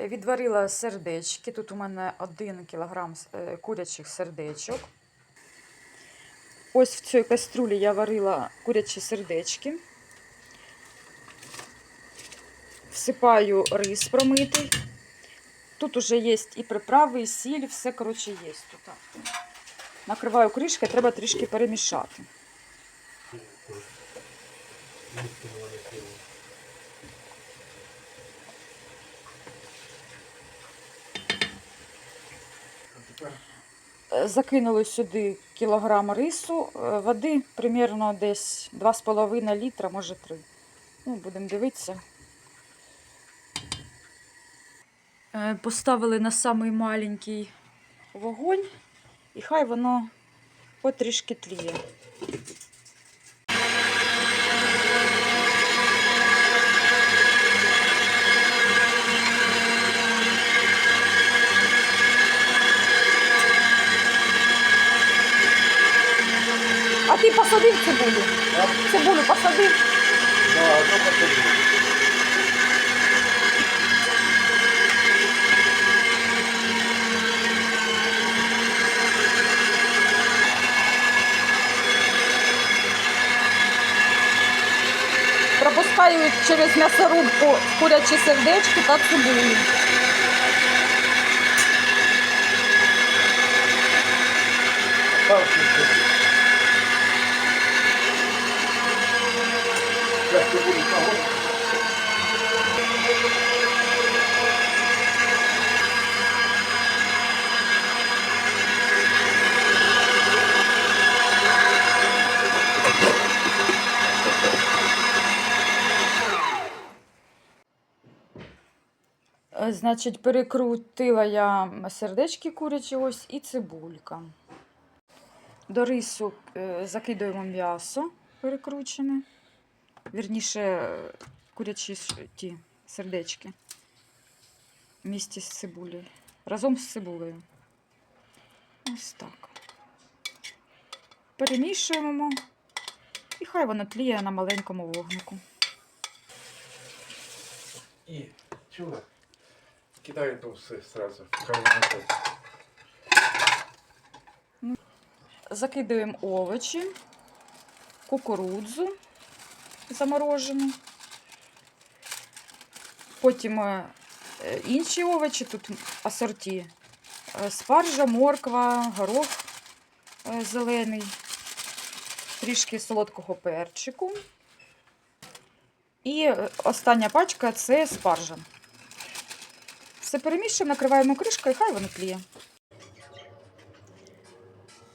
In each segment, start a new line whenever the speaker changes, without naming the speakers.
Відварила сердечки. Тут у мене 1 кілограм е, курячих сердечок. Ось в цій каструлі я варила курячі сердечки. Всипаю рис промитий. Тут уже є і приправи, і сіль, все, коротше, є тут. Накриваю кришкою, треба трішки перемішати. Е, Закинули сюди кілограм рису, е, води примерно десь 2,5 літра, може 3. Ну, будемо дивитися. Е, Поставили на самий маленький вогонь, і хай воно потрішки тліє. Ти посадив цибулю? Цибулю посадив.
Одно посадил.
Пропускаю через м'ясорубку курячі сердечки та цибулю.
Палки садил.
Значить, перекрутила я сердечки курячі ось і цибулька. До рису е, закидуємо м'ясо перекручене. Вірніше, е, курячі ті сердечки. В місті з цибулею. Разом з цибулею. Ось так. Перемішуємо. І хай воно тліє на маленькому вогнику.
И чего? Кидай эту с- сразу.
Закидуємо овочі, кукурудзу заморожену. Потім інші овочі, тут асорті. Е, Спаржа, морква, горох е, зелений, трішки солодкого перчику. І е, остання пачка це спаржа. Все перемішуємо, накриваємо кришкою, і хай воно тліє.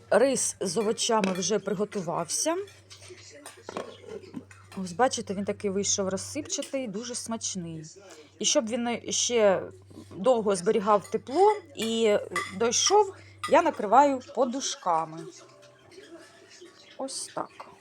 Рис з овочами вже приготувався. Ось бачите, він такий вийшов розсипчатий, дуже смачний. І щоб він ще довго зберігав тепло і дійшов, я накриваю подушками. Ось так.